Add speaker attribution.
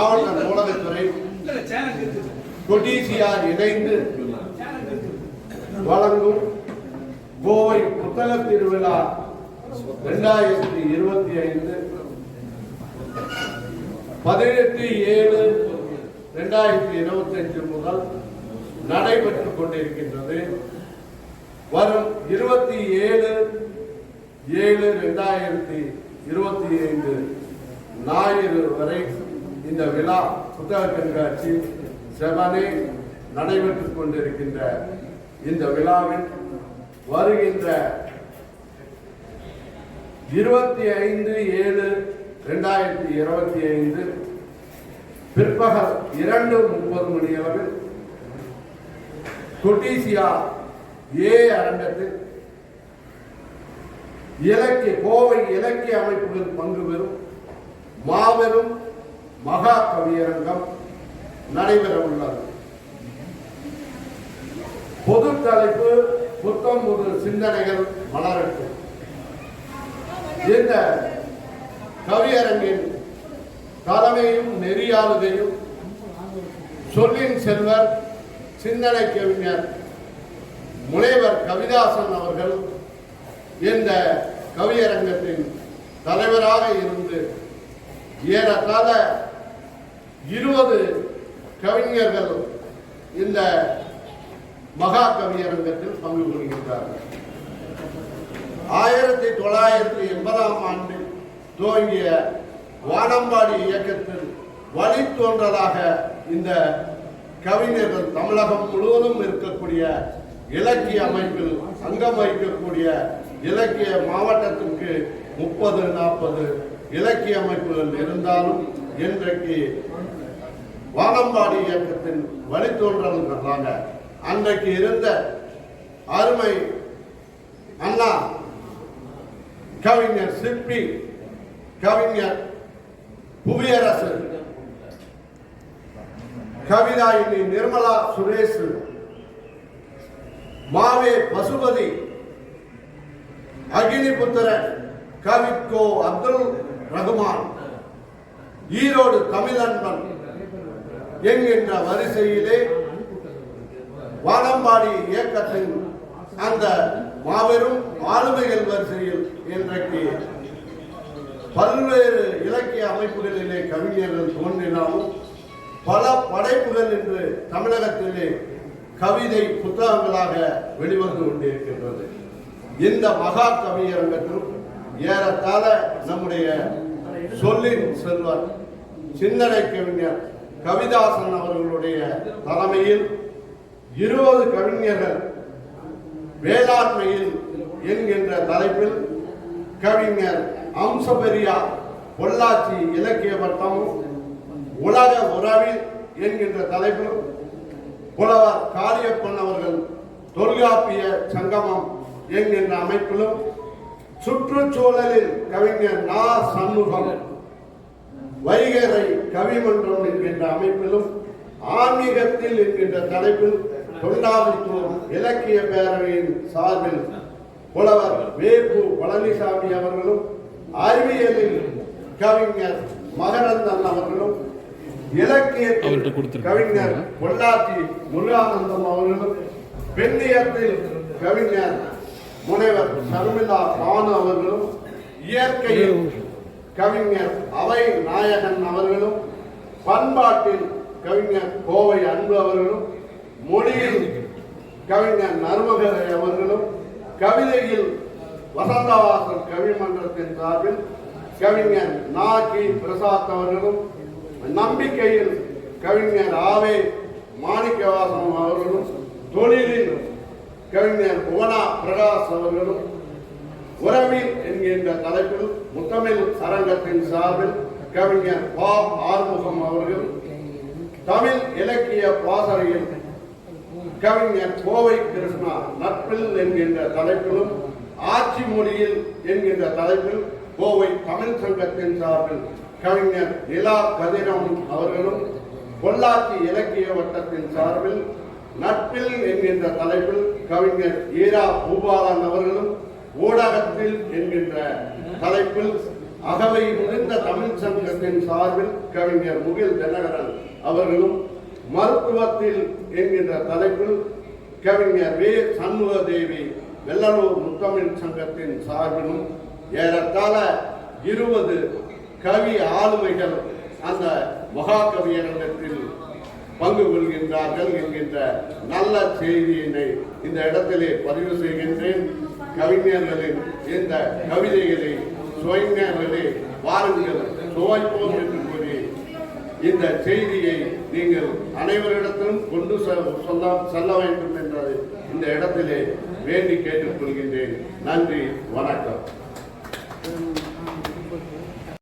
Speaker 1: மாவட்ட நூலகத்துறை கொடிசியார் இணைந்து வழங்கும் கோவை புத்தக திருவிழா இரண்டாயிரத்தி இருபத்தி ஐந்து பதினெட்டு ஏழு இரண்டாயிரத்தி இருபத்தி அஞ்சு முதல் நடைபெற்றுக் கொண்டிருக்கின்றது. வரும் இருபத்தி ஏழு ஏழு ரெண்டாயிரத்தி இருபத்தி ஐந்து ஞாயிறு வரை இந்த விழா புத்தக கண்காட்சி செவனே நடைபெற்று கொண்டிருக்கின்ற இந்த விழாவில் வருகின்ற இருபத்தி ஐந்து ஏழு ரெண்டாயிரத்தி இருபத்தி ஐந்து பிற்பகல் இரண்டு முப்பது மணி அளவில் கொட்டீசியா ஏ அரங்கத்தில் இலக்கிய கோவை இலக்கிய அமைப்புகள் பங்கு பெறும் மாபெரும் மகா கவியரங்கம் நடைபெற உள்ளது. பொது தலைப்பு புத்தம் புது சிந்தனைகள் மலரட்டும். இந்த கவியரங்கின் தலைமையும் நெறியாளுகையும் சொல்லின் செல்வர் சிந்தனை கவிஞர் முனைவர் கவிதாசன் அவர்கள் இந்த கவியரங்கத்தின் தலைவராக இருந்து ஏறத்தாழ இருபது கவிஞர்கள் இந்த மகா கவியரங்கத்தில் பங்கு கொள்கின்றார்கள். ஆயிரத்தி தொள்ளாயிரத்தி எண்பதாம் ஆண்டில் துவங்கிய வானம்பாடி இயக்கத்தில் வழித்தோன்றலாக இந்த கவிஞர்கள் தமிழகம் முழுவதும் இருக்கக்கூடிய இலக்கிய அமைப்பில் அங்கம் வகிக்கக்கூடிய இலக்கிய மாவட்டத்திற்கு முப்பது நாற்பது இலக்கிய அமைப்புகள் இருந்தாலும் இன்றைக்கு வானம்பாடி இயக்கத்தின் வழித்தோன்றல்களாக அன்றைக்கு இருந்த அருமை அண்ணா கவிஞர் சிற்பி கவிஞர் புவியரசு கவிதாயினி நிர்மலா சுரேஷ் மாவே பசுபதி அக்னிபுத்திரன் கவிக்கோ அப்துல் ரகுமான். ஈரோடு தமிழன்பன் என்கின்ற வரிசையிலே வானம்பாடி இயக்கத்தின் அந்த மாபெரும் ஆளுமைகள் வரிசையில் இன்றைக்கு பல்வேறு இலக்கிய அமைப்புகளிலே கவிஞர்கள் தோன்றினாலும் பல படைப்புகள் இன்று தமிழகத்திலே கவிதை புத்தகங்களாக வெளிவந்து கொண்டிருக்கின்றது. இந்த மகா கவியரங்கத்திலும் ஏறத்தாழ நம்முடைய சொல்லின் செல்வர். சிந்தனை கவிஞர் கவிதாசன் அவர்களுடைய தலைமையில் இருபது கவிஞர்கள் வேளாண்மையில் என்கின்ற தலைப்பில் கவிஞர் அம்சபெரியா பொள்ளாச்சி இலக்கிய வட்டமும் உலக உறவில் என்கின்ற தலைப்பில் புலவர் காளியப்பன் அவர்கள் தொல்காப்பிய சங்கமம் என்கின்ற அமைப்பிலும் சுற்றுச்சூழலில் கவிஞர் நா சண்முகம் வைகரை கவிமன்றம் என்கின்ற அமைப்பிலும் ஆன்மீகத்தில் என்கின்ற தலைப்பில் தொண்டாமுத்தூர் இலக்கிய பேரவையின் சார்பில் புலவர் வேப்பு பழனிசாமி அவர்களும் அறிவியலில் கவிஞர் மகரந்தன் அவர்களும் இலக்கியத்தில். கவிஞர் பொள்ளாச்சி முருகானந்தம் அவர்களும் பெண்ணியத்தில் கவிஞர் முனைவர் சர்மிளா பானு அவர்களும் இயற்கையில் கவிஞர் அவை நாயகன் அவர்களும் பண்பாட்டில் கவிஞர் கோவை அன்பு அவர்களும் மொழியில் கவிஞர் நர்மகரை அவர்களும் கவிதையில் வசந்தவாசல் கவிமன்றத்தின் சார்பில் கவிஞர் நாகி பிரசாத் அவர்களும் நம்பிக்கையில் கவிஞர் ஆவே மாணிக்கவாசம் அவர்களும் தொழிலில் கவிஞர் புவனா பிரகாஷ் அவர்களும் உறவில் என்கின்ற தலைப்பில் முத்தமிழ் அரங்கத்தின் சார்பில் கவிஞர் பா. ஆறுமுகம் அவர்கள் தமிழ் இலக்கிய பாசறையில் கவிஞர் கோவை கிருஷ்ணா நட்பில் என்கின்ற தலைப்பிலும் ஆட்சி மொழியில் என்கின்ற தலைப்பில் கோவை தமிழ் சங்கத்தின் சார்பில் கவிஞர் நிலா கதிரம் அவர்களும் பொள்ளாச்சி இலக்கிய வட்டத்தின் சார்பில் நட்பில் என்கின்ற தலைப்பில் கவிஞர் ஈரா பூபாலன் அவர்களும் ஊடகத்தில் என்கின்ற தலைப்பில் அகவை முடிந்த தமிழ் சங்கத்தின் சார்பில் கவிஞர் முகில் தினகரன் அவர்களும் மருத்துவத்தில் என்கின்ற தலைப்பில் கவிஞர் வே. சண்முகதேவி வெள்ளலூர் முத்தமிழ் சங்கத்தின் சார்பிலும் ஏறத்தாழ இருபது கவி ஆளுமைகள் அந்த மகாகவியரங்கத்தில் பங்கு கொள்கின்றார்கள் என்கின்ற நல்ல செய்தியினை இந்த இடத்திலே பதிவு செய்கின்றேன். கவிஞர்களின் இந்த கவிதைகளை சுவைஞர்களே வாருங்கள் சுவைப்போம் என்று கூறி இந்த செய்தியை நீங்கள் அனைவரிடத்திலும் கொண்டு சொல்ல செல்ல வேண்டும் என்றதை இந்த இடத்திலே வேண்டி கேட்டுக்கொள்கின்றேன். நன்றி வணக்கம்.